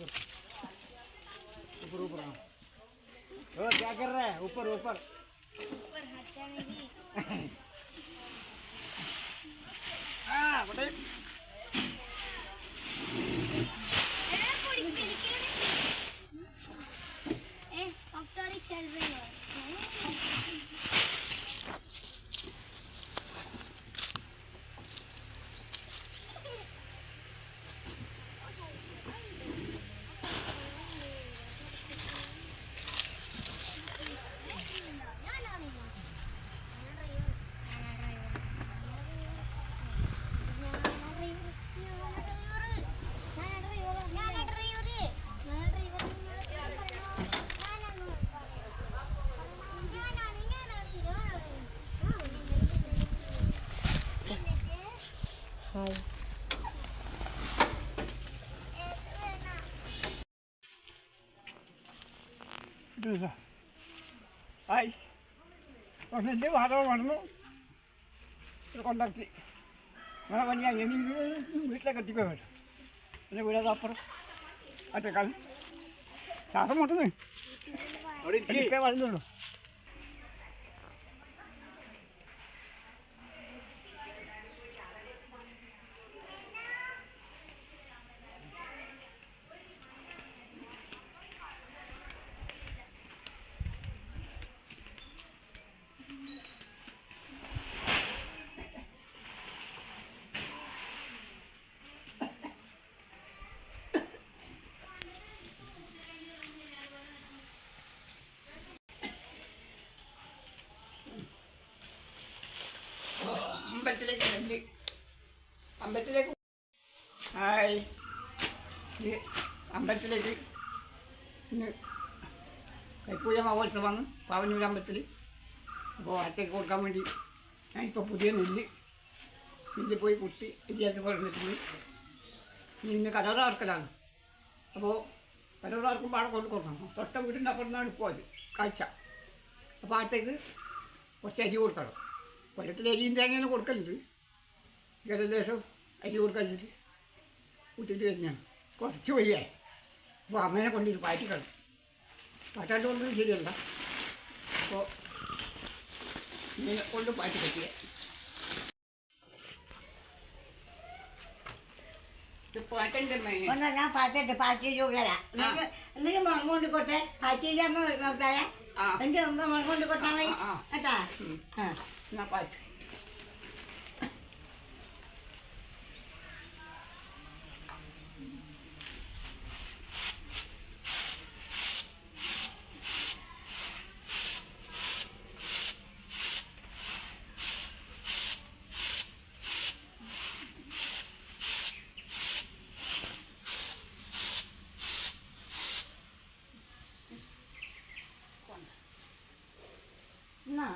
ऊपर ऊपर ऊपर ओ क्या कर रहा है? ऊपर ऊपर। ऊपर हटता नहीं हाँ बटे। ए चल रही है। ഹായ് വലിയ വാതകം വന്നു? കൊണ്ടാക്കി. അങ്ങനെ പണിയാ ഇനി വീട്ടിലേക്ക് എത്തിക്കാൻ പറ്റും. പിന്നെ വീടത് അപ്പുറം? അറ്റക്കാൽ ശ്വാസം മുട്ടുന്നു. എനിക്കേ വളർന്നുള്ളൂ അമ്പലത്തിലേക്ക് നെല്ല് അമ്പലത്തിലേക്ക് ഇത് അമ്പലത്തിലേക്ക് ഇന്ന് കൈപ്പൂജ മഹോത്സവമാണ് പാവന്നൂർ അമ്പലത്തിൽ അപ്പോൾ അച്ഛക്ക് കൊടുക്കാൻ വേണ്ടി ഞാനിപ്പോൾ പുതിയ നെല്ല് നെല്ല് പോയി കുത്തി ഇരിയാക്കി പറഞ്ഞിട്ടുണ്ട് ഇനി ഇന്ന് കടറാർക്കലാണ് അപ്പോൾ കടറാർക്കുമ്പോൾ അവിടെ കൊണ്ട് കൊടുക്കണം. തൊട്ട വീടിന്റെ അപ്പുറം ഇപ്പോൾ അത് കാഴ്ച. അപ്പോൾ അവിടത്തേക്ക് കുറച്ച് അരി കൊടുക്കണം. കൊല്ലത്തിൽ അരിയും തേങ്ങയും കൊടുക്കലുണ്ട്. അരി കൊടുക്കലിട്ട് കൂട്ടിയിട്ട് വരുന്നതാണ് കുറച്ച് വയ്യേ അപ്പോൾ അമ്മേനെ കൊണ്ട് ഇത് പാറ്റിക്കണം പാറ്റാണ്ട് കൊണ്ടൊന്നും ശരിയല്ല. അപ്പോൾ ഇങ്ങനെ കൊണ്ട് പാറ്റി പറ്റിയ ഞാൻ പാറ്റിട്ട് പാറ്റി ചോക്കല എന്നിട്ട് മുളക് കൊണ്ട് കൊട്ടെ പാറ്റി തരാം. എന്നിട്ട് മുളക് കൊണ്ട് കൊട്ടാ മതി. കേട്ടാ? ആ. എന്നാ പാറ്റ്.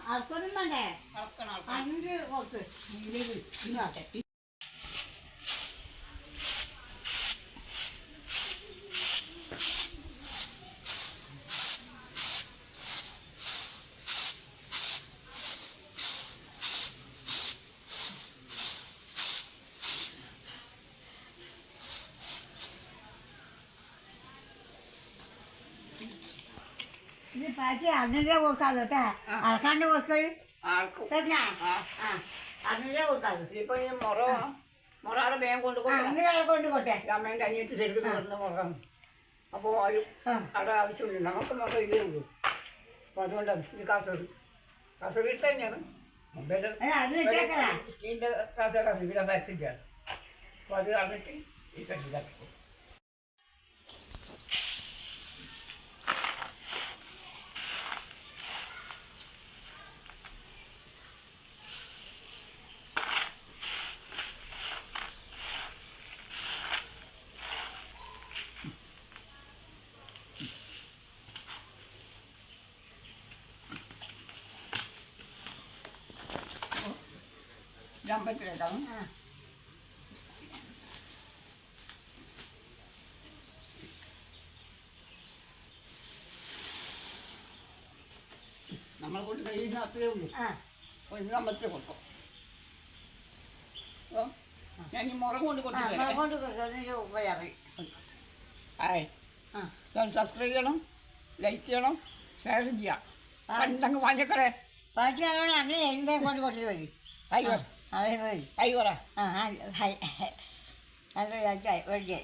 ആർക്കൊന്നും വേണ്ടേ. അളക്കണം അഞ്ച് കൊടുത്ത് ഇത് പാറ്റി അന്നേ കൊടുക്കാതെ കേട്ടാ കൊടുക്കളി ആൾക്കും കേട്ടാ ആ. അന്നേ കൊടുക്കാതെ ഇപ്പൊ ഈ മുറ മുറാടെ വേഗം കൊണ്ട് അന്നേ കൊണ്ട് കൊട്ടെ അമ്മേന്റെ അനിയത്തി ചെറുക്കുന്ന പറഞ്ഞ മുറം. അപ്പോൾ ആ. അവിടെ ആവശ്യമില്ല. നമുക്ക് മുറ ഇതേ ഉള്ളൂ. അപ്പോൾ അതുകൊണ്ടാണ് ഇത് കാസർഗോഡ്. കാസർഗോഡ് തന്നെയാണ് അത് സ്റ്റീലിന്റെ കാസർഗോഡ് ഇവിടെ ബാക്കിച്ചാണ് അപ്പോൾ അത് കളഞ്ഞിട്ട് ഈ കട്ടിലാക്കി അമ്പലത്തിലേക്കാണ് ആ. നമ്മളെ കൊണ്ട് കഴിയുന്ന അത്രേ ഉള്ളൂ ഇത് അമ്പലത്തിൽ കൊടുക്കും ഞാൻ ഈ മുറം കൊണ്ട് ആ കൊടുത്തിട്ടില്ല മുളക് കൊണ്ട് കൊ- കൊ- പോയാ മതി ഹായ് ആ ഞാൻ സബ്സ്ക്രൈബ് ചെയ്യണം ലൈക്ക് ചെയ്യണം ഷെയർ ചെയ്യാം. പണ്ടങ്ങ് വാങ്ങിക്കറേ പാച്ചിയാണോ അങ്ങനെ എഴുതാൻ കൊണ്ട് കുറച്ച് പോയി ഹൈ പറ അതേ പോയി പറ ആ ഹായ് ഹായ് അത് ഓക്കെ